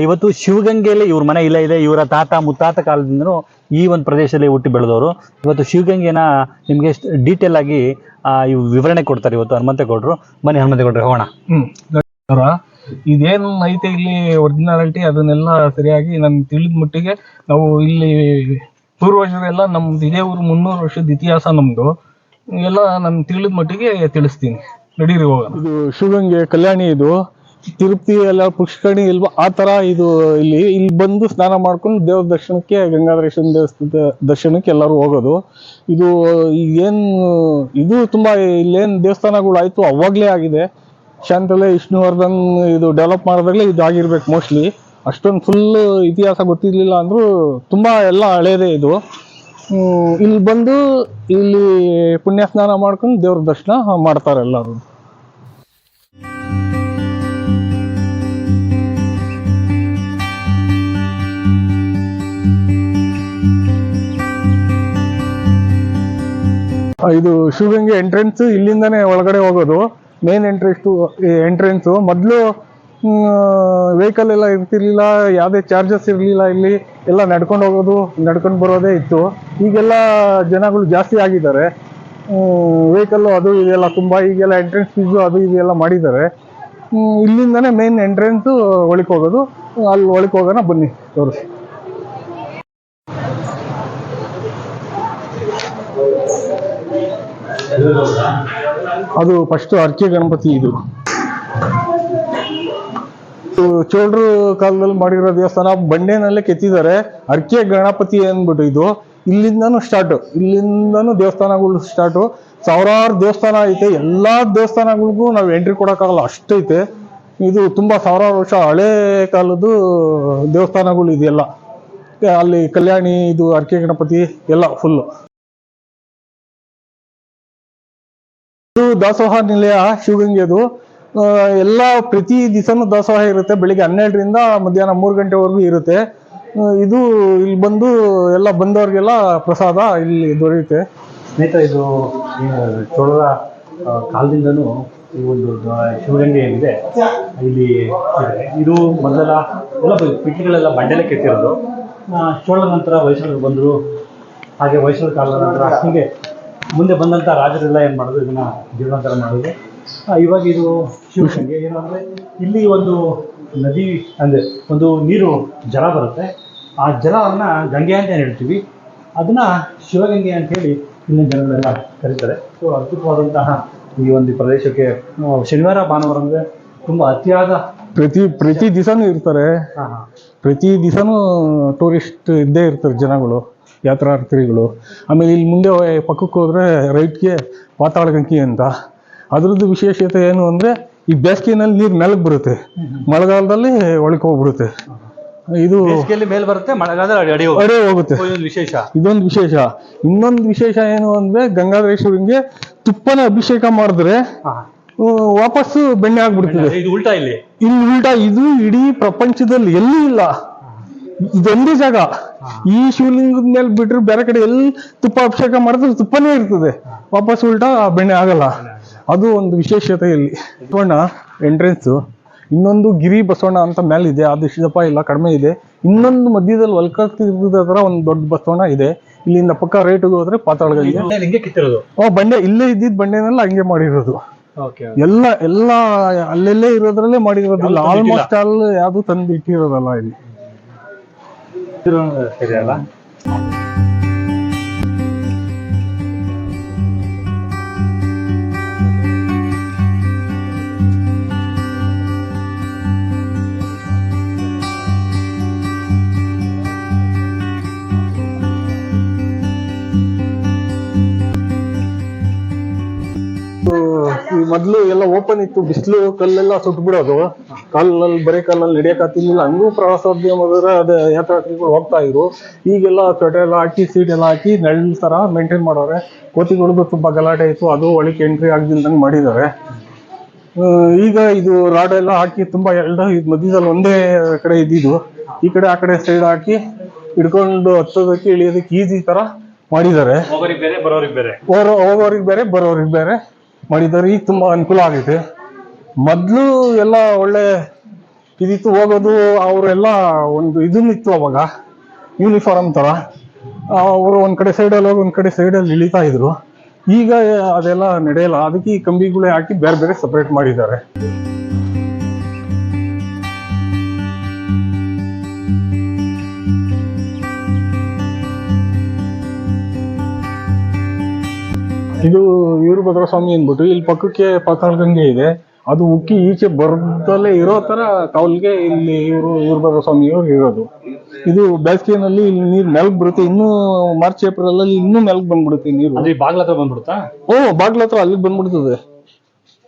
ಇವತ್ತು ಶಿವಗಂಗೆಯಲ್ಲಿ ಇವ್ರ ಮನೆ ಇಲ್ಲ ಇದೆ. ಇವರ ತಾತ ಮುತ್ತಾತ ಕಾಲದಿಂದನೂ ಈ ಒಂದು ಪ್ರದೇಶದಲ್ಲಿ ಹುಟ್ಟಿ ಬೆಳೆದವರು. ಇವತ್ತು ಶಿವಗಂಗೆನ ನಿಮಗೆ ಡೀಟೇಲ್ ಆಗಿ ಆ, ಇವ್ ವಿವರಣೆ ಕೊಡ್ತಾರೆ ಇವತ್ತು ಹನುಮಂತೇಗೌಡರು ಬನ್ನಿ ಹನುಮಂತೇಗೌಡರು ಹೋಗೋಣ. ಹ್ಮ್. ಇದೇನು ಇದೇನ್ ಐತೆ ಇಲ್ಲಿ ಒರಿಜಿನಾಲಿಟಿ ಅದನ್ನೆಲ್ಲ ಸರಿಯಾಗಿ ನಾನು ತಿಳಿದ ಮಟ್ಟಿಗೆ ನಾವು ಇಲ್ಲಿ ಪೂರ್ವಜರೆಲ್ಲ ನಮ್ದು ಇದೇ ಊರು ಮುನ್ನೂರು ವರ್ಷದ ಇತಿಹಾಸ ನಮ್ದು. ಎಲ್ಲ ನಾನು ತಿಳಿದ ಮಟ್ಟಿಗೆ ತಿಳಿಸ್ತೀನಿ. ನಡೀರಿ ಹೋಗೋಣ. ಇದು ಶಿವಗಂಗೆ ಕಲ್ಯಾಣಿ ಇದು. ತಿರುಪತಿ ಎಲ್ಲ ಪುಷ್ಕರಣಿ ಇಲ್ವಾ? ಆ ತರ ಇದು ಇಲ್ಲಿ ಇಲ್ಲಿ ಬಂದು ಸ್ನಾನ ಮಾಡ್ಕೊಂಡು ದೇವ್ರ ದರ್ಶನಕ್ಕೆ, ಗಂಗಾಧರೇಶ್ವರ ದೇವಸ್ಥಾನದ ದರ್ಶನಕ್ಕೆ ಎಲ್ಲರೂ ಹೋಗೋದು. ಇದು ಏನು ಇದು ತುಂಬಾ ಇಲ್ಲೇನು ದೇವಸ್ಥಾನಗಳು ಆಯ್ತು, ಅವಾಗ್ಲೇ ಆಗಿದೆ. ಶಾಂತಲೆ, ವಿಷ್ಣುವರ್ಧನ್ ಇದು ಡೆವಲಪ್ ಮಾಡಿದಾಗಲೇ ಇದು ಆಗಿರ್ಬೇಕು ಮೋಸ್ಟ್ಲಿ ಅಷ್ಟೊಂದು ಫುಲ್ ಇತಿಹಾಸ ಗೊತ್ತಿರಲಿಲ್ಲ ಅಂದರೂ ತುಂಬಾ ಎಲ್ಲ ಹಳೇದೇ ಇದು. ಇಲ್ಲಿ ಬಂದು ಇಲ್ಲಿ ಪುಣ್ಯ ಸ್ನಾನ ಮಾಡ್ಕೊಂಡು ದೇವ್ರ ದರ್ಶನ ಮಾಡ್ತಾರೆ ಎಲ್ಲರೂ. ಇದು ಶಿವಗಂಗೆ ಎಂಟ್ರೆನ್ಸ್ ಇಲ್ಲಿಂದಾನೇ ಒಳಗಡೆ ಹೋಗೋದು. ಮೇನ್ ಎಂಟ್ರೆನ್ಸ್ ಎಂಟ್ರೆನ್ಸ್ ಮೊದಲು ವೆಹಿಕಲ್ ಎಲ್ಲ ಇರ್ತಿರ್ಲಿಲ್ಲ, ಯಾವುದೇ ಚಾರ್ಜಸ್ ಇರಲಿಲ್ಲ ಇಲ್ಲಿ. ಎಲ್ಲ ನಡ್ಕೊಂಡು ಹೋಗೋದು, ನಡ್ಕೊಂಡು ಬರೋದೇ ಇತ್ತು. ಈಗೆಲ್ಲ ಜನಗಳು ಜಾಸ್ತಿ ಆಗಿದ್ದಾರೆ. ವೆಹಿಕಲ್ ಅದು ಇದೆಲ್ಲ ತುಂಬ, ಈಗೆಲ್ಲ ಎಂಟ್ರೆನ್ಸ್ ಫೀಸು ಅದು ಇದೆಲ್ಲ ಮಾಡಿದ್ದಾರೆ. ಇಲ್ಲಿಂದಾನೇ ಮೇನ್ ಎಂಟ್ರೆನ್ಸು ಒಳಕ್ಕೆ ಹೋಗೋದು. ಅಲ್ಲಿ ಒಳಕ್ಕೆ ಹೋಗೋಣ, ಬನ್ನಿ, ತೋರಿಸಿ. ಅದು ಫಸ್ಟ್ ಅರ್ಕೆ ಗಣಪತಿ ಇದು. ಚೋಳರು ಕಾಲದಲ್ಲಿ ಮಾಡಿರೋ ದೇವಸ್ಥಾನ, ಬಂಡೆನಲ್ಲೇ ಕೆತ್ತಿದ್ದಾರೆ. ಅರ್ಕೆ ಗಣಪತಿ ಅಂದ್ಬಿಟ್ಟು ಇದು. ಇಲ್ಲಿಂದಾನು ಸ್ಟಾರ್ಟ್ ಇಲ್ಲಿಂದಾನು ದೇವಸ್ಥಾನಗಳು ಸ್ಟಾರ್ಟು ಸಾವಿರಾರು ದೇವಸ್ಥಾನ ಐತೆ. ಎಲ್ಲಾ ದೇವಸ್ಥಾನಗಳಿಗೂ ನಾವು ಎಂಟ್ರಿ ಕೊಡೋಕ್ಕಾಗಲ್ಲ ಅಷ್ಟೈತೆ ಇದು ತುಂಬಾ ಸಾವಿರಾರು ವರ್ಷ ಹಳೆ ಕಾಲದ್ದು ದೇವಸ್ಥಾನಗಳು ಇದೆಲ್ಲ. ಅಲ್ಲಿ ಕಲ್ಯಾಣಿ, ಇದು ಅರ್ಕೆ ಗಣಪತಿ, ಎಲ್ಲ ಫುಲ್ಲು ಇದು ದಾಸೋಹ ನಿಲಯ ಶಿವಗಂಗೆದು ಎಲ್ಲ ಪ್ರತಿ ದಿವಸನೂ ದಾಸೋಹ ಇರುತ್ತೆ ಬೆಳಿಗ್ಗೆ ಹನ್ನೆರಡರಿಂದ ಮಧ್ಯಾಹ್ನ ಮೂರು ಗಂಟೆವರೆಗೂ ಇರುತ್ತೆ. ಇದು ಇಲ್ಲಿ ಬಂದು ಎಲ್ಲ ಬಂದವ್ರಿಗೆಲ್ಲ ಪ್ರಸಾದ ಇಲ್ಲಿ ದೊರೆಯುತ್ತೆ. ಸ್ನೇಹಿತ ಇದು ಚೋಳರ ಕಾಲದಿಂದನೂ ಈ ಒಂದು ಶಿವಗಂಗೆ ಏನಿದೆ ಇಲ್ಲಿ ಇದೆ. ಮೊದಲ ಎಲ್ಲ ಬ- ಪಿಟ್ಟಿಗಳೆಲ್ಲ ಬಂಡೆಲೆ ಕೆತ್ತಿರೋದು. ಆ, ಚೋಳರ ನಂತರ ವಯಸ್ಸಲ್ಲಿ ಬಂದರು ಹಾಗೆ ವಯಸ್ಸಲ್ಲಿ ಕಾಲದ ನಂತರ ಹೀಗೆ ಮುಂದೆ ಬಂದಂಥ ರಾಜರೆಲ್ಲ ಏನು ಮಾಡೋದು? ಇದನ್ನ ಜೀರ್ಣೋದ್ಧಾರ ಮಾಡೋದು. ಇವಾಗ ಇದು ಶಿವಗಂಗೆ ಏನಂದರೆ ಇಲ್ಲಿ ಒಂದು ನದಿ ಅಂದರೆ ಒಂದು ನೀರು ಜಲ ಬರುತ್ತೆ. ಆ ಜಲವನ್ನು ಗಂಗೆ ಅಂತ ಏನ್ ಹೇಳ್ತೀವಿ. ಅದನ್ನ ಶಿವಗಂಗೆ ಅಂತ ಹೇಳಿ ಇಲ್ಲಿನ ಜನಗಳೆಲ್ಲ ಕರೀತಾರೆ. ಸೊ ಅದ್ಭುತವಾದಂತಹ ಈ ಒಂದು ಪ್ರದೇಶಕ್ಕೆ ಶನಿವಾರ ಭಾನುವಾರ ಅಂದರೆ ತುಂಬ ಅತಿಯಾದ ಪ್ರತಿ ಪ್ರತಿ ದಿವಸನೂ ಇರ್ತಾರೆ. ಹಾಂ ಹಾ. ಪ್ರತಿ ದಿವಸನೂ ಟೂರಿಸ್ಟ್ ಇದ್ದೇ ಇರ್ತಾರೆ ಜನಗಳು ಯಾತ್ರಾರ್ಥಿಗಳು. ಆಮೇಲೆ ಇಲ್ಲಿ ಮುಂದೆ ಪಕ್ಕಕ್ಕೆ ಹೋದರೆ ರೈಟ್ಗೆ ಪಾತಾಳಗಂಕಿ ಅಂತ. ಅದರದ್ದು ವಿಶೇಷತೆ ಏನು ಅಂದ್ರೆ ಈ ಬೇಸಿಗೆನಲ್ಲಿ ನೀರು ಮೇಲಕ್ಕೆ ಬರುತ್ತೆ. ಮಳೆಗಾಲದಲ್ಲಿ ಒಳಕ್ಕೆ ಹೋಗ್ಬಿಡುತ್ತೆ. ಇದು ಮೇಲೆ ಬರುತ್ತೆ ಮಳೆಗಾಲದಲ್ಲಿ ಅಡಿ ಹೋಗುತ್ತೆ. ವಿಶೇಷ. ಇದೊಂದು ವಿಶೇಷ. ಇನ್ನೊಂದು ವಿಶೇಷ ಏನು ಅಂದ್ರೆ ಗಂಗಾಧರೇಶ್ವರಿಗೆ ತುಪ್ಪನ ಅಭಿಷೇಕ ಮಾಡಿದ್ರೆ ವಾಪಸ್ಸು ಬೆಣ್ಣೆ ಆಗ್ಬಿಡ್ತದೆ. ಇದು ಉಲ್ಟಾ ಇಲ್ಲಿ. ಇಲ್ಲಿ ಉಲ್ಟಾ ಇದು ಇಡೀ ಪ್ರಪಂಚದಲ್ಲಿ ಎಲ್ಲೂ ಇಲ್ಲ. ಇದೊಂದೇ ಜಾಗ. ಈ ಶಿವಲಿಂಗದ ಮೇಲೆ ಬಿಟ್ರೆ ಬೇರೆ ಕಡೆ ಎಲ್ಲಿ ತುಪ್ಪ ಅಭಿಷೇಕ ಮಾಡಿದ್ರೆ ತುಪ್ಪನೇ ಇರ್ತದೆ. ವಾಪಸ್ ಉಲ್ಟಾ ಬೆಣ್ಣೆ ಆಗಲ್ಲ. ಅದು ಒಂದು ವಿಶೇಷತೆ ಇಲ್ಲಿ. ಬಸವಣ್ಣ ಎಂಟ್ರೆನ್ಸ್ ಇನ್ನೊಂದು ಗಿರಿ ಬಸವಣ್ಣ ಅಂತ ಮೇಲಿದೆ ಅದು ಶಿವಪ್ಪ ಇಲ್ಲ ಕಡಿಮೆ ಇದೆ. ಇನ್ನೊಂದು ಮಧ್ಯದಲ್ಲಿ ಒಲ್ಕತ್ತಿದ ಒಂದು ದೊಡ್ಡ ಬಸವಣ್ಣ ಇದೆ. ಇಲ್ಲಿಂದ ಪಕ್ಕ ರೇಟ್ ಹೋದ್ರೆ ಓ ಬಂಡೆ ಇಲ್ಲೇ ಇದ್ದಿದ್ ಬಂಡೆನೆಲ್ಲ ಹಂಗೆ ಮಾಡಿರೋದು. ಎಲ್ಲ ಎಲ್ಲ ಅಲ್ಲೆಲ್ಲೇ ಇರೋದ್ರಲ್ಲೇ ಮಾಡಿರೋದಿಲ್ಲ. ಆಲ್ಮೋಸ್ಟ್ ಆಲ್ ಯಾವ್ದು ತಂದಿಟ್ಟಿರೋದಲ್ಲ ಇಲ್ಲಿ. ಸರಿ ಅಲ್ಲ ಮೊದ್ಲು ಎಲ್ಲ ಓಪನ್ ಇತ್ತು ಬಿಸಿಲು ಕಲ್ಲೆಲ್ಲ ಸುಟ್ಟು ಬಿಡೋದು ಕಾಲಲ್ಲಿ ಬರೀ ಕಾಲಲ್ಲಿ ನಡೆಯಕ್ಕಾಗ್ತಿರ್ಲಿಲ್ಲ ಹಂಗೂ ಪ್ರವಾಸೋದ್ಯಮದ ಅದೇ ಯಾತ್ರಾರ್ಥಿಗಳು ಹೋಗ್ತಾ ಇದ್ರು. ಈಗೆಲ್ಲ ಸ್ವೆಟರ್ ಎಲ್ಲ ಹಾಕಿ ಸೀಟ್ ಎಲ್ಲ ಹಾಕಿ ನೆರಳು ತರ ಮೇಂಟೈನ್ ಮಾಡೋರೆ. ಕೋತಿಗಳದ್ದು ತುಂಬಾ ಗಲಾಟೆ ಇತ್ತು. ಅದು ಒಳಗೆ ಎಂಟ್ರಿ ಆಗದಿಲ್ದಂಗೆ ಮಾಡಿದ್ದಾರೆ. ಈಗ ಇದು ರಾಡ್ ಎಲ್ಲ ಹಾಕಿ ತುಂಬಾ ಇದು ಮಧ್ಯದಲ್ಲಿ ಒಂದೇ ಕಡೆ ಇದ್ದಿದ್ದು. ಈ ಕಡೆ ಆ ಕಡೆ ಸೈಡ್ ಹಾಕಿ ಹಿಡ್ಕೊಂಡು ಹತ್ತೋದಕ್ಕೆ ಇಳಿಯೋದಕ್ಕೆ ಈಸಿ ತರ ಮಾಡಿದ್ದಾರೆ. ಹೋಗೋರಿಗೆ ಬೇರೆ ಬರೋರಿಗೆ ಬೇರೆ ಬರೋರಿಗೆ ಬೇರೆ. ಮಾಡಿದ್ದಾರೆ ಈಗ ತುಂಬ ಅನುಕೂಲ ಆಗೈತೆ ಮೊದಲು ಎಲ್ಲ ಒಳ್ಳೆ ಇದಿತ್ತು, ಹೋಗೋದು, ಅವರೆಲ್ಲ ಒಂದು ಇದನ್ನಿತ್ತು ಅವಾಗ ಯೂನಿಫಾರ್ಮ್ ತರ. ಅವರು ಒಂದು ಕಡೆ ಸೈಡಲ್ಲಿ ಹೋಗಿ ಒಂದು ಕಡೆ ಸೈಡಲ್ಲಿ ಇಳಿತಾ ಇದ್ರು. ಈಗ ಅದೆಲ್ಲ ನಡೆಯಲ್ಲ. ಅದಕ್ಕೆ ಈ ಕಂಬಿಗಳೇ ಹಾಕಿ ಬೇರೆ ಬೇರೆ ಸಪ್ರೇಟ್ ಮಾಡಿದ್ದಾರೆ. ಇದು ವೀರಭದ್ರ ಸ್ವಾಮಿ ಅಂದ್ಬಿಟ್ಟು ಇಲ್ಲಿ ಪಕ್ಕಕ್ಕೆ ಪಾತಾಳ ಗಂಗೆ ಇದೆ. ಅದು ಉಕ್ಕಿ ಈಚೆ ಬರ್ದಲ್ಲೇ ಇರೋ ತರ ಕೌಲ್ಗೆ ಇಲ್ಲಿ ಇವರು ವೀರಭದ್ರ ಸ್ವಾಮಿಯವ್ರು ಇರೋದು. ಇದು ಬೇಸಿಗೆನಲ್ಲಿ ಇಲ್ಲಿ ನೀರು ಮೆಲ್ಗ್ ಬರುತ್ತೆ. ಇನ್ನೂ ಮಾರ್ಚ್ ಏಪ್ರಿಲ್ ಅಲ್ಲಿ ಇನ್ನೂ ಮೆಲ್ಗ್ ಬಂದ್ಬಿಡುತ್ತೆ ನೀರು. ಅದು ಈ ಬಾಗ್ಲ ಹತ್ರ ಬಂದ್ಬಿಡುತ್ತಾ? ಓ ಬಾಗ್ಲ ಹತ್ರ ಅಲ್ಲಿಗೆ ಬಂದ್ಬಿಡ್ತದೆ.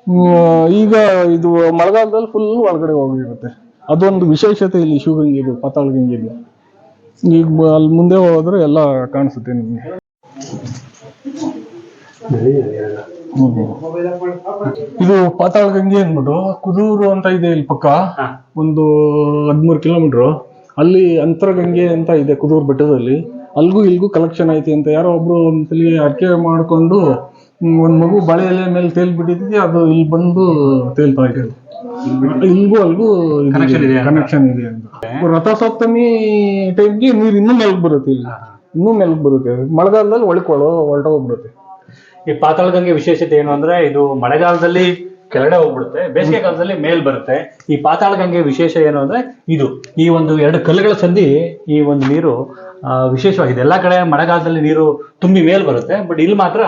ಹ್ಮ್, ಈಗ ಇದು ಮಳೆಗಾಲದಲ್ಲಿ ಫುಲ್ ಒಳಗಡೆ ಹೋಗಿರುತ್ತೆ. ಅದೊಂದು ವಿಶೇಷತೆ ಇಲ್ಲಿ ಶಿವಗಂಗೆದು ಪಾತಾಳ ಗಂಗೆದು. ಈಗ ಬ- ಅಲ್ಲಿ ಮುಂದೆ ಹೋದ್ರೆ ಎಲ್ಲ ಕಾಣಿಸುತ್ತೆ ನಿಮ್ಗೆ. ಇದು ಪಾತಾಳ ಗಂಗೆ ಅಂದ್ಬಿಟ್ಟು ಕುದೂರು ಅಂತ ಇದೆ ಇಲ್ಲಿ ಪಕ್ಕ. ಒಂದು ಹದಿಮೂರು ಕಿಲೋಮೀಟರ್. ಅಲ್ಲಿ ಅಂತರಗಂಗೆ ಅಂತ ಇದೆ ಕುದೂರು ಬೆಟ್ಟದಲ್ಲಿ. ಅಲ್ಗೂ ಇಲ್ಗೂ ಕಲೆಕ್ಷನ್ ಐತಿ ಅಂತ ಯಾರೋ ಒಬ್ರು ಒಂದ್ಸಲಿ ಅಡಿಕೆ ಮಾಡ್ಕೊಂಡು ಒಂದ್ ಮಗು ಬಾಳೆ ಎಲೆ ಮೇಲೆ ತೇಲ್ಬಿಟ್ಟಿದ್ದೆ ಅದು ಇಲ್ಲಿ ಬಂದು ತೇಲ್ತಾ ಇದೆ ಇಲ್ಗೂ ಅಲ್ಗೂ ಕನೆಕ್ಷನ್ ಇದೆ ಅಂತ. ರಥಸಪ್ತಮಿ ಟೈಮ್ಗೆ ನೀರು ಇನ್ನೂ ಮೇಲ್ಗೆ ಬರುತ್ತೆ ಇಲ್ಲಿ. ಇನ್ನೂ ಮೆಲ್ಗ್ ಬರುತ್ತೆ. ಮಳೆಗಾಲದಲ್ಲಿ ಒಳಕೊಳ್ಳೋ ಹೊರಟೋಗ್ಬಿಡುತ್ತೆ ಈ ಪಾತಾಳ ಗಂಗೆ ವಿಶೇಷತೆ ಏನು ಅಂದ್ರೆ ಇದು ಮಳೆಗಾಲದಲ್ಲಿ ಕೆಳಗಡೆ ಹೋಗ್ಬಿಡುತ್ತೆ ಬೇಸಿಗೆ ಕಾಲದಲ್ಲಿ ಮೇಲ್ ಬರುತ್ತೆ. ಈ ಪಾತಾಳ ಗಂಗೆ ವಿಶೇಷ ಏನು ಅಂದ್ರೆ ಇದು ಈ ಒಂದು ಎರಡು ಕಲ್ಲುಗಳ ಸಂಧಿ ಈ ಒಂದು ನೀರು ವಿಶೇಷವಾಗಿದೆ. ಎಲ್ಲಾ ಕಡೆ ಮಳೆಗಾಲದಲ್ಲಿ ನೀರು ತುಂಬಿ ಮೇಲ್ ಬರುತ್ತೆ ಬಟ್ ಇಲ್ಲಿ ಮಾತ್ರ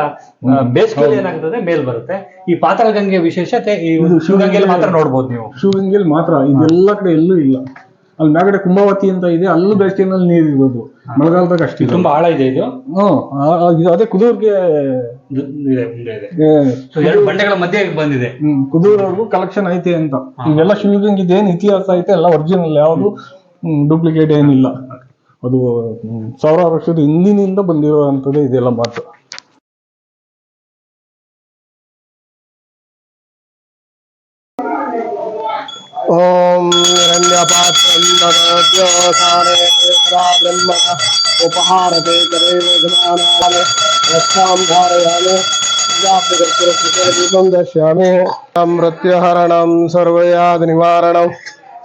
ಬೇಸಿಗೆಯಲ್ಲಿ ಏನಾಗ್ತದೆ ಮೇಲ್ ಬರುತ್ತೆ. ಈ ಪಾತಾಳ ಗಂಗೆ ವಿಶೇಷತೆ ಈ ಒಂದು ಶಿವಗಂಗೆಯಲ್ಲಿ ಮಾತ್ರ ನೋಡ್ಬೋದು ನೀವು. ಶಿವಗಂಗೆಯಲ್ಲಿ ಮಾತ್ರ. ಇದೆಲ್ಲಾ ಕಡೆ ಎಲ್ಲೂ ಇಲ್ಲ. ಅಲ್ಲಿ ಮ್ಯಾಗಡೆ ಕುಂಭಾವತಿ ಅಂತ ಇದೆ ಅಲ್ಲೂ ಬೇಸಿಗೆನಲ್ಲಿ ನೀರು ಇರ್ಬೋದು ಮಳೆಗಾಲದಾಗ ಅಷ್ಟೇ ತುಂಬಾ ಆಳ ಇದೆ ಇದು. ಹ್ಮ್. ಅದೇ ಕುದೂರ್ಗೆ ಇದು ಇದೆ, ಮುಂದೆ ಇದೆ ಏ, So, ಎರಡು ಬಂಡೆಗಳ ಮಧ್ಯೆ ಬಂದಿದೆ ಹ್ಮ್ ಕುದೂರವ್ರಿಗೂ ಕಲೆಕ್ಷನ್ ಐತೆ ಅಂತ ಇವೆಲ್ಲ ಶಿವಗಂಗೆ ಏನ್ ಇತಿಹಾಸ ಐತೆ ಎಲ್ಲ ಒರಿಜಿನಲ್ ಯಾವುದು ಡೂಪ್ಲಿಕೇಟ್ ಏನಿಲ್ಲ ಅದು ಹ್ಮ್, ಸಾವಿರಾರು ವರ್ಷದ ಹಿಂದಿನಿಂದ ಬಂದಿರುವಂತದ್ದೇ ಇದೆಲ್ಲ ಮಾತು ॐ हिरण्यपात्रं ददोद्योसारे तदा ब्रह्मण उपहारते तदेव रक्षां धारयामि दीपं दर्शयामि मृत्युहरणं सर्वयादिनिवारणं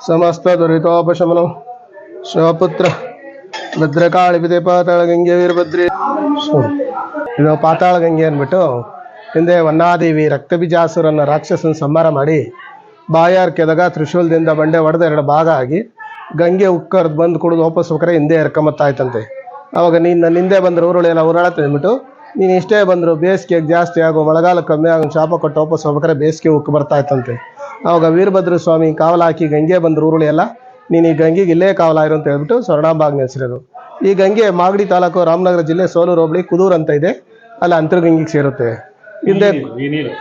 समस्तदुरितोपशमनं ಶಿವಪುತ್ರ ಭದ್ರಕಾಳಿ ಬಿದೆ ಪಾತಾಳ ಗಂಗೆ ವೀರಭದ್ರಿ ಇದು ಪಾತಾಳ ಗಂಗೆ ಅಂದ್ಬಿಟ್ಟು ಹಿಂದೆ ವನ್ನಾದೇವಿ ರಕ್ತಬೀಜಾಸುರನ್ನ ರಾಕ್ಷಸನ ಸಂಹಾರ ಮಾಡಿ ಬಾಯಾರ್ ಕೆದಗ ತ್ರಿಶೂಲದಿಂದ ಬಂಡೆ ಹೊಡೆದು ಎರಡು ಭಾಗ ಆಗಿ ಗಂಗೆ ಉಕ್ಕರ್ದು ಬಂದು ಕುಡಿದು ವಾಪಸ್ ಹೋಗ್ರೆ ಹಿಂದೆ ಎರ್ಕೊಂಬತ್ತಾಯ್ತಂತೆ ಅವಾಗ ನೀನು ನನ್ನ ಹಿಂದೆ ಬಂದ್ರೆ ಊರುಳಿ ಎಲ್ಲ ಊರಾಳ ಅಂದ್ಬಿಟ್ಟು ನೀನು ಇಷ್ಟೇ ಬಂದರು ಬೇಸಿಗೆಗೆ ಜಾಸ್ತಿ ಆಗೋ ಮಳೆಗಾಲ ಕಮ್ಮಿ ಆಗೋ ಶಾಪ ಕೊಟ್ಟು ವಾಪಸ್ ಹೋಗ್ಬೇಕಾರೆ ಬೇಸಿಗೆ ಉಕ್ಕು ಬರ್ತಾ ಇತ್ತಂತೆ. ಅವಾಗ ವೀರಭದ್ರ ಸ್ವಾಮಿ ಕಾವಲು ಹಾಕಿ ಗಂಗೆ ಬಂದರು ಊರುಳಿ ಎಲ್ಲ ನೀನು ಈ ಗಂಗೆಗೆ ಇಲ್ಲೇ ಕಾವಲಾಯಿರು ಅಂತ ಹೇಳ್ಬಿಟ್ಟು ಸ್ವರ್ಣಾಂಬಾಗ್ನ ನೆಲೆಸಿರೋದು. ಈ ಗಂಗೆ ಮಾಗಡಿ ತಾಲೂಕು ರಾಮನಗರ ಜಿಲ್ಲೆ ಸೋಲೂರು ಹೋಬಳಿ ಕುದೂರ್ ಅಂತ ಇದೆ ಅಲ್ಲಿ ಅಂತರ್ಗಂಗೆಗೆ ಸೇರುತ್ತೆ. ಹಿಂದೆ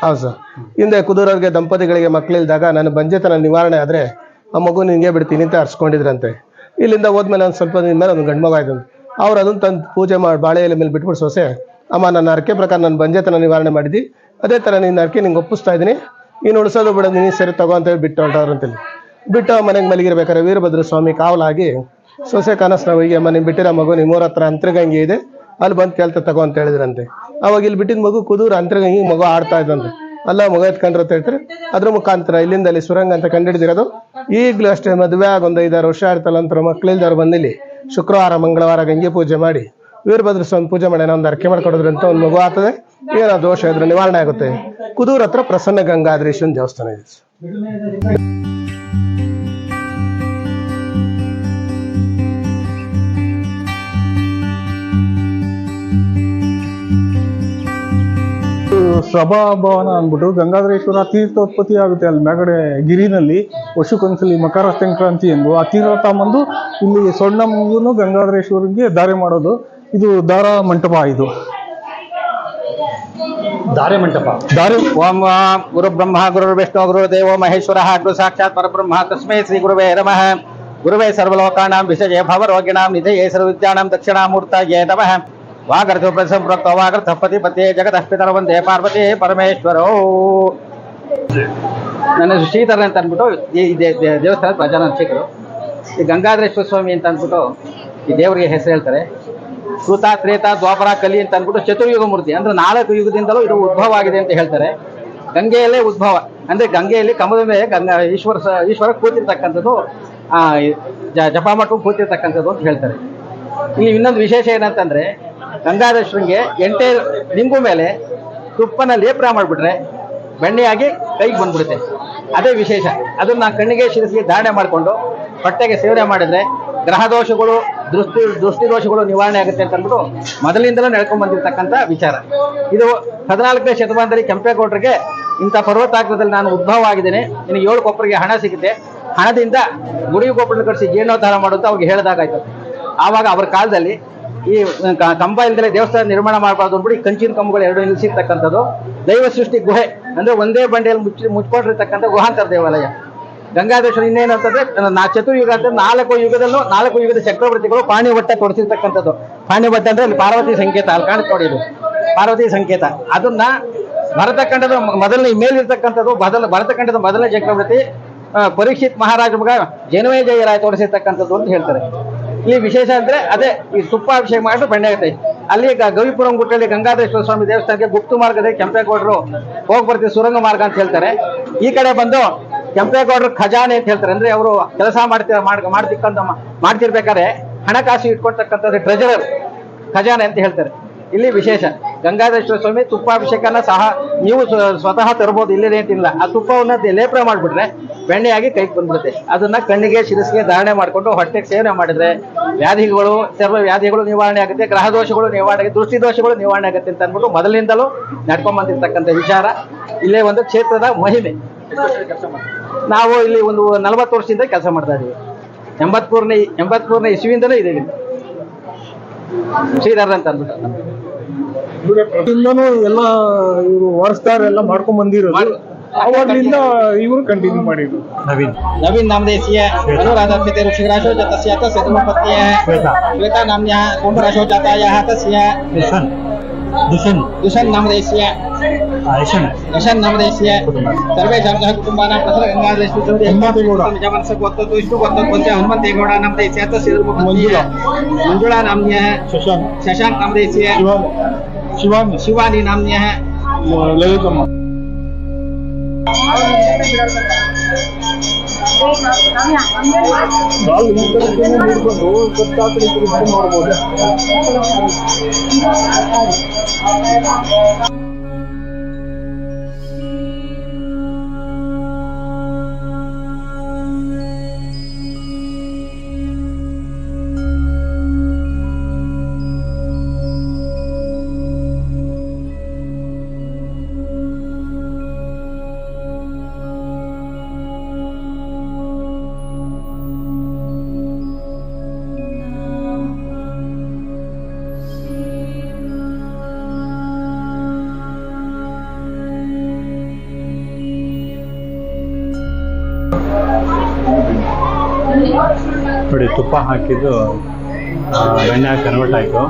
ಹೌದು ಸರ್. ಹಿಂದೆ ಕುದೂರವ್ರಿಗೆ ದಂಪತಿಗಳಿಗೆ ಮಕ್ಕಳಿಲ್ದಾಗ ನನ್ನ ಬಂಜೆತನ ನಿವಾರಣೆ ಆದರೆ ಆ ಮಗು ನಿನಗೆ ಬಿಡ್ತೀನಿ ಅಂತ ಅರ್ಸ್ಕೊಂಡಿದ್ರಂತೆ. ಇಲ್ಲಿಂದ ಹೋದ್ಮೇಲೆ ಒಂದು ಸ್ವಲ್ಪ ದಿನ ಮೇಲೆ ಒಂದು ಗಂಡು ಮಗ ಆಯ್ತಂತೆ. ಅವ್ರು ಅದನ್ನು ತಂದು ಪೂಜೆ ಮಾಡಿ ಬಾಳೆ ಎಲೆ ಮೇಲೆ ಬಿಟ್ಬಿಟ್ಟು ಸೊಸೆ. ಅಮ್ಮ, ನನ್ನ ಅರಕೆ ಪ್ರಕಾರ ನನ್ನ ಬಂಜೆತನ ನಿವಾರಣೆ ಮಾಡಿದ್ದಿ. ಅದೇ ಥರ ನಿನ್ನ ಅರಕೆ ನಿಂಗೆ ಒಪ್ಪಿಸ್ತಾ ಇದ್ದೀನಿ. ನೀನು ಉಳಿಸೋದು ಬಿಡೋದು ನೀನು ಸರಿ ತಗೋ ಅಂತ ಬಿಟ್ಟು ಬಿಟ್ಟು ಹೊರಟವ್ರಂತೇಳಿ ಬಿಟ್ಟು ಮನೆಗೆ ಮಲಗಿರ್ಬೇಕಾದ್ರೆ ವೀರಭದ್ರ ಸ್ವಾಮಿ ಕಾವಲಾಗಿ ಸೊಸೆ ಕನಸನ ಹೋಗಿ, ಅಮ್ಮ, ನೀನು ಬಿಟ್ಟಿರೋ ಮಗು ನಿಮ್ಮೂರ ಹತ್ರ ಅಂತರ್ಗಂಗೆ ಇದೆ. ಅಲ್ಲಿ ಬಂದು ಕೇಳ್ತಾ ತಗೋ ಅಂತ ಹೇಳಿದ್ರಂತೆ. ಅವಾಗ ಇಲ್ಲಿ ಬಿಟ್ಟಿದ ಮಗು ಕುದೂರು ಅಂತರ್ಗಂಗಿ ಮಗು ಆಡ್ತಾ ಇದ್ದಂತೆ. ಅಲ್ಲ, ಮಗ ಎತ್ಕೊಂಡ್ರು ಅಂತ ಹೇಳ್ತಾರೆ? ಅದ್ರ ಮುಖಾಂತರ ಇಲ್ಲಿಂದ ಅಲ್ಲಿ ಸುರಂಗ ಅಂತ ಕಂಡಿಡಿದಿರೋದು. ಈಗಲೂ ಅಷ್ಟೇ ಮದುವೆ ಆಗೊಂದು ಐದಾರು ವರ್ಷ ಆಡ್ತಲ್ಲ ಅಂತ ಮಕ್ಕಳಿಲ್ದವ್ರು ಬಂದಿಲ್ಲಿ. ಶುಕ್ರವಾರ, ಮಂಗಳವಾರ ಗಂಗೆ ಪೂಜೆ ಮಾಡಿ ವೀರಭದ್ರ ಸ್ವಾಮಿ ಪೂಜೆ ಮಾಡಿ ಒಂದು ಅರ್ಕೆ ಮಾಡ್ಕೊಡೋದ್ರಿಂದ ಒಂದು ಮಗು ಆಗ್ತದೆ. ಏನೋ ದೋಷ ಇದ್ರೆ ನಿವಾರಣೆ ಆಗುತ್ತೆ. ಕುದೂರ ಹತ್ರ ಪ್ರಸನ್ನ ಗಂಗಾಧರೇಶ್ವರನ ದೇವಸ್ಥಾನ ಇದೆ. ಸಭಾಭವನ ಅಂದ್ಬಿಟ್ಟು ಗಂಗಾಧರೇಶ್ವರ ತೀರ್ಥೋತ್ಪತ್ತಿ ಆಗುತ್ತೆ ಅಲ್ಲಿ ಮೇಗಡೆ ಗಿರಿನಲ್ಲಿ. ವರ್ಷಕ್ಕೊಂದ್ಸಲಿ ಮಕರ ಸಂಕ್ರಾಂತಿ ಎಂದು ಆ ತೀರ್ಥ ಬಂದು ಇಲ್ಲಿ ಸೊಣ್ಣಮ್ಮಗೂ ಗಂಗಾಧರೇಶ್ವರಿಗೆ ದಾರೆ ಮಾಡೋದು. ಇದು ದಾರ ಮಂಟಪ ಇದು. ದಾರೆ ಮಂಟಪ. ದಾರಿ ಓಂ ಗುರು ಬ್ರಹ್ಮ ಗುರು ವಿಷ್ಣು ಗುರು ದೇವ ಮಹೇಶ್ವರ ಗುರು ಸಾಕ್ಷಾತ್ ಪರಬ್ರಹ್ಮ ತಸ್ಮೈ ಶ್ರೀ ಗುರುವೇ ನಮಃ. ಗುರುವೇ ಸರ್ವಲೋಕಾನಾಂ ವಿಷಯ ಭವರೋಗಿಣಾಂ ನಿಧಯೇ ಸರ್ವವಿದ್ಯಾನಾಂ ದಕ್ಷಿಣಾಮೂರ್ತಯೇ ನಮಃ. ವಾಗರ್ತು ಪ್ರಸಂಪ್ರಕ್ತ ಪತೇ ಪಾರ್ವತಿ ಪರಮೇಶ್ವರೋ ನನ್ನ ಶ್ರೀಧರ ಅಂತ ಅಂದ್ಬಿಟ್ಟು ಈ ದೇವಸ್ಥಾನದ ಪ್ರಜಾನ ದೇವಸ್ಥಾನದ ಈ ಗಂಗಾಧರೇಶ್ವರ ಸ್ವಾಮಿ ಅಂತ ಅಂದ್ಬಿಟ್ಟು ಈ ದೇವರಿಗೆ ಹೆಸರು ಹೇಳ್ತಾರೆ. ಕೃತ ತ್ರೇತ ದ್ವಾಪರ ಕಲಿ ಅಂತ ಅಂದ್ಬಿಟ್ಟು ಚತುರ್ಯುಗ ಮೂರ್ತಿ ಅಂದ್ರೆ ನಾಲ್ಕು ಯುಗದಿಂದಲೂ ಇದು ಉದ್ಭವ ಆಗಿದೆ ಅಂತ ಹೇಳ್ತಾರೆ. ಗಂಗೆಯಲ್ಲೇ ಉದ್ಭವ. ಅಂದ್ರೆ ಗಂಗೆಯಲ್ಲಿ ಕಮಲದ ಮೇಲೆ ಗಂಗಾ ಈಶ್ವರ ಈಶ್ವರ ಕೂತಿರ್ತಕ್ಕಂಥದ್ದು ಆ, ಜ- ಜಪಾಮಠ ಕೂತಿರ್ತಕ್ಕಂಥದ್ದು ಅಂತ ಹೇಳ್ತಾರೆ. ಇಲ್ಲಿ ಇನ್ನೊಂದು ವಿಶೇಷ ಏನಂತಂದ್ರೆ ಗಂಗಾಧರೇಶ್ವರಂಗೆ ಎಂಟೇ ನಿಂಬು ಮೇಲೆ ತುಪ್ಪನ ಲೇಪನ ಮಾಡಿಬಿಟ್ರೆ ಬೆಣ್ಣೆಯಾಗಿ ಕೈಗೆ ಬಂದ್ಬಿಡುತ್ತೆ. ಅದೇ ವಿಶೇಷ. ಅದನ್ನು ಕಣ್ಣಿಗೆ ಶಿರಸಿಗೆ ಧಾರಣೆ ಮಾಡಿಕೊಂಡು ಹೊಟ್ಟೆಗೆ ಸೇವನೆ ಮಾಡಿದರೆ ಗ್ರಹ ದೋಷಗಳು, ದೃಷ್ಟಿ ದೋಷಗಳು ನಿವಾರಣೆ ಆಗುತ್ತೆ ಅಂತ ಅಂದ್ಬಿಟ್ಟು ಮೊದಲಿಂದಲೂ ನಡ್ಕೊಂಡು ಬಂದಿರತಕ್ಕಂಥ ವಿಚಾರ. ಇದು ಹದಿನಾಲ್ಕನೇ ಶತಮಾನದಲ್ಲಿ ಕೆಂಪೇಗೌಡರಿಗೆ ಇಂಥ ಪರ್ವತಾಗ್ರದಲ್ಲಿ ನಾನು ಉದ್ಭವ ಆಗಿದ್ದೇನೆ. ಇನ್ನು ಏಳು ಕೊಪ್ಪರಿಗೆ ಹಣ ಸಿಗುತ್ತೆ. ಹಣದಿಂದ ಗುಡಿ ಗೊಬ್ಬರ ಕಳಿಸಿ ಜೀರ್ಣೋದ್ಧಾರ ಮಾಡುವಂತ ಅವ್ರಿಗೆ ಹೇಳಿದಾಗಾಯ್ತು ಆವಾಗ ಅವ್ರ ಕಾಲದಲ್ಲಿ ಈ ಕಂಬ ಇಲ್ದಲೆ ದೇವಸ್ಥಾನ ನಿರ್ಮಾಣ ಮಾಡಬಾರ್ದು ಅಂದ್ಬಿಟ್ಟು ಕಂಚಿನ ಕಂಬಗಳು ಎರಡು ನಿಲ್ಲಿಸಿರ್ತಕ್ಕಂಥದ್ದು ದೈವ ಸೃಷ್ಟಿ ಗುಹೆ, ಅಂದ್ರೆ ಒಂದೇ ಬಂಡೆಯಲ್ಲಿ ಮುಚ್ಚಿ, ಮುಚ್ಕೊಂಡಿರ್ತಕ್ಕಂಥ ಗುಹಾಂತರ ದೇವಾಲಯ. ಗಂಗಾಧೇಶ್ವರ ಇನ್ನೇನಂತಂದ್ರೆ ನಾ ಚತುರ್ಯುಗ ಅಂತ ನಾಲ್ಕು ಯುಗದಲ್ಲೂ, ನಾಲ್ಕು ಯುಗದ ಚಕ್ರವರ್ತಿಗಳು ಪಾಣಿಭಟ್ಟ ತೊಡಸಿರ್ತಕ್ಕಂಥದ್ದು ಪಾಣಿಭಟ್ಟ ಅಂದ್ರೆ ಅಲ್ಲಿ ಪಾರ್ವತಿ ಸಂಕೇತ ಅಲ್ಲಿ ಇದು ಪಾರ್ವತಿ ಸಂಕೇತ. ಅದನ್ನ ಮ- ಮೊದಲನೇ ಮೇಲಿರ್ತಕ್ಕಂಥದ್ದು ಮೊದಲ ಭರತಖಂಡದ ಮೊದಲನೇ ಚಕ್ರವರ್ತಿ ಪರೀಕ್ಷಿತ್ ಮಹಾರಾಜ ಮಗ ಜನವೇ ಜಯರಾಯ ತೋರಿಸಿರ್ತಕ್ಕಂಥದ್ದು ಅಂತ ಹೇಳ್ತಾರೆ. ಇಲ್ಲಿ ವಿಶೇಷ ಅಂದ್ರೆ ಅದೇ ಈ ತುಪ್ಪ ಅಭಿಷೇಕ ಮಾಡಿದ್ರೆ ಬೆಣ್ಣೆ ಆಗುತ್ತೆ. ಅಲ್ಲಿ ಗವಿಪುರಂ ಗುಟ್ಟಲ್ಲಿ ಗಂಗಾಧರೇಶ್ವರ ಸ್ವಾಮಿ ದೇವಸ್ಥಾನಕ್ಕೆ ಗುಪ್ತು ಮಾರ್ಗದಲ್ಲಿ ಕೆಂಪೇಗೌಡರು ಹೋಗಿ ಬರ್ತೀವಿ ಸುರಂಗ ಮಾರ್ಗ ಅಂತ ಹೇಳ್ತಾರೆ. ಈ ಕಡೆ ಬಂದು ಕೆಂಪೇಗೌಡರು ಖಜಾನೆ ಅಂತ ಹೇಳ್ತಾರೆ. ಅಂದ್ರೆ ಅವರು ಕೆಲಸ ಮಾಡ್ತಿರ ಮಾಡ್ ಮಾಡ್ತಿಕ್ಕಂತ ಮಾಡ್ತಿರ್ಬೇಕಾದ್ರೆ ಹಣಕಾಸು ಇಟ್ಕೊಳ್ತಕ್ಕಂಥದ್ದು ಟ್ರೆಜರರ್ ಖಜಾನೆ ಅಂತ ಹೇಳ್ತಾರೆ. ಇಲ್ಲಿ ವಿಶೇಷ. ಗಂಗಾಧೇಶ್ವರ ಸ್ವಾಮಿ ತುಪ್ಪಾಭಿಷೇಕನ ಸಹ ನೀವು ಸ್ವ- ಸ್ವತಃ ತರಬಹುದು ಇಲ್ಲಿ ಅಂತಿಲ್ಲ ಆ ತುಪ್ಪವನ್ನ ಲೇಪನ ಮಾಡ್ಬಿಟ್ರೆ ಬೆಣ್ಣೆಯಾಗಿ ಕೈಗೆ ಬಂದ್ಬಿಡುತ್ತೆ. ಅದನ್ನ ಕಣ್ಣಿಗೆ ಶಿರಸ್ಗೆ ಧಾರಣೆ ಮಾಡಿಕೊಂಡು ಹೊಟ್ಟೆಗೆ ಸೇವನೆ ಮಾಡಿದ್ರೆ ವ್ಯಾಧಿಗಳು ಸರ್ವ ವ್ಯಾಧಿಗಳು ನಿವಾರಣೆ ಆಗುತ್ತೆ, ಗ್ರಹ ದೋಷಗಳು ನಿವಾರಣೆ ಆಗುತ್ತೆ, ದೃಷ್ಟಿ ದೋಷಗಳು ನಿವಾರಣೆ ಆಗುತ್ತೆ ಅಂತ ಅಂದ್ಬಿಟ್ಟು ಮೊದಲಿನಿಂದಲೂ ನಡ್ಕೊಂಬಂದಿರ್ತಕ್ಕಂಥ ವಿಚಾರ. ಇಲ್ಲೇ ಒಂದು ಕ್ಷೇತ್ರದ ಮಹಿಮೆ. ನಾವು ಇಲ್ಲಿ ಒಂದು ನಲವತ್ತು ವರ್ಷದಿಂದ ಕೆಲಸ ಮಾಡ್ತಾ ಇದೀವಿ. ಎಂಬತ್ಮೂರನೇ ಎಂಬತ್ಮೂರನೇ ಇಸ್ವಿಯಿಂದಲೂ ಇದೆ. ಶ್ರೀಧರ್ ಅಂತ ಅಂದ್ಬಿಟ್ಟು. ಇಂದನೂ ಎಲ್ಲ ಇವರು ವಾರಸ್ದಾರ್ ಎಲ್ಲ ಮಾಡ್ಕೊಂಡ್ ಬಂದಿರೋದು ಅವಾಗ್ಲಿಂದ ಇವರು ಕಂಟಿನ್ಯೂ ಮಾಡಿದ್ರು ನವೀನ್ नवीन नामदेशीय अनुराधास्यते ऋषिराशो जातस्य तस्य धर्मपत्न्यः श्वेता श्वेता नाम्न्यः कुम्भराशो जातायाः तस्य दुशन दुशन नामदेशीय आयशन यशन नामदेशीय सर्वे जनजा कुटुंबान पत्र गंगा देश चौधरी हनुमंत गौड़ा निज़ाम से गोत्र तो इष्ट गोत्र कोते हनुमंत गौड़ा नामदेशीय तो सिर मुखंडी मंजुला नामनीय है शशन शशन नामदेशीय शिवानी शिवानी शिवानी नामनीय है ललितम ಕಾಲು ಹಿಂದಕ್ಕೆ ನೋಡ್ಕೊಂಡು ಗೊತ್ತಾಗ್ಲಿ ನೋಡ್ಬೋದು ನೋಡಿ ತುಪ್ಪ ಹಾಕಿದ್ದು ಬೆಣ್ಣೆ ಕನ್ವರ್ಟ್ ಆಯಿತು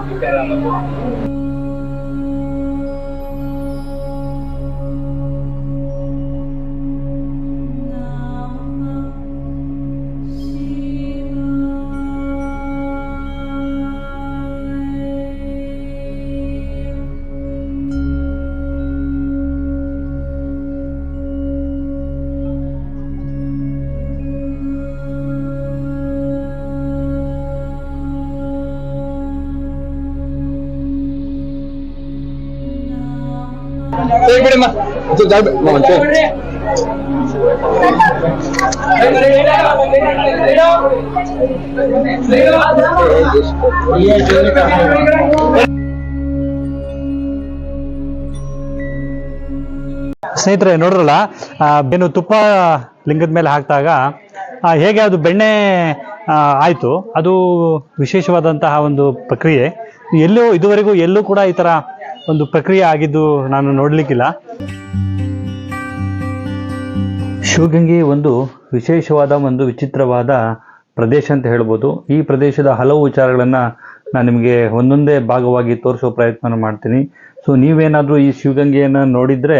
ಸ್ನೇಹಿತರೆ, ನೋಡ್ರಲ್ಲ ಬೆನ್ನು ತುಪ್ಪ ಲಿಂಗದ ಮೇಲೆ ಹಾಕಿದಾಗ ಹೇಗೆ ಅದು ಬೆಣ್ಣೆ ಆಯ್ತು, ಅದು ವಿಶೇಷವಾದಂತಹ ಒಂದು ಪ್ರಕ್ರಿಯೆ. ಎಲ್ಲೂ ಇದುವರೆಗೂ ಎಲ್ಲೂ ಕೂಡ ಈ ತರ ಒಂದು ಪ್ರಕ್ರಿಯೆ ಆಗಿದ್ದು ನಾನು ನೋಡಲಿಕ್ಕಿಲ್ಲ. ಶಿವಗಂಗೆ ಒಂದು ವಿಶೇಷವಾದ ಒಂದು ವಿಚಿತ್ರವಾದ ಪ್ರದೇಶ ಅಂತ ಹೇಳ್ಬೋದು. ಈ ಪ್ರದೇಶದ ಹಲವು ವಿಚಾರಗಳನ್ನು ನಾನು ನಿಮಗೆ ಒಂದೊಂದೇ ಭಾಗವಾಗಿ ತೋರಿಸೋ ಪ್ರಯತ್ನ ಮಾಡ್ತೀನಿ. ಸೊ ನೀವೇನಾದರೂ ಈ ಶಿವಗಂಗೆಯನ್ನು ನೋಡಿದರೆ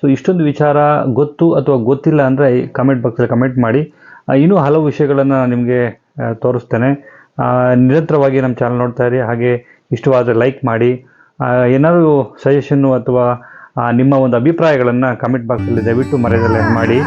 ಸೊ ಇಷ್ಟೊಂದು ವಿಚಾರ ಗೊತ್ತು ಅಥವಾ ಗೊತ್ತಿಲ್ಲ ಅಂದರೆ ಕಮೆಂಟ್ ಬಾಕ್ಸಲ್ಲಿ ಕಮೆಂಟ್ ಮಾಡಿ. ಇನ್ನೂ ಹಲವು ವಿಷಯಗಳನ್ನು ನಿಮಗೆ ತೋರಿಸ್ತೇನೆ. ನಿರಂತರವಾಗಿ ನಮ್ಮ ಚಾನಲ್ ನೋಡ್ತಾ ಇರಿ. ಹಾಗೆ ಇಷ್ಟವಾದರೆ ಲೈಕ್ ಮಾಡಿ. ಏನಾದರೂ ಸಜೆಷನ್ನು ಅಥವಾ ನಿಮ್ಮ ಒಂದು ಅಭಿಪ್ರಾಯಗಳನ್ನು ಕಮೆಂಟ್ ಬಾಕ್ಸಲ್ಲಿ ದಯವಿಟ್ಟು ಮರೆಯದಲ್ಲೇ ಮಾಡಿ.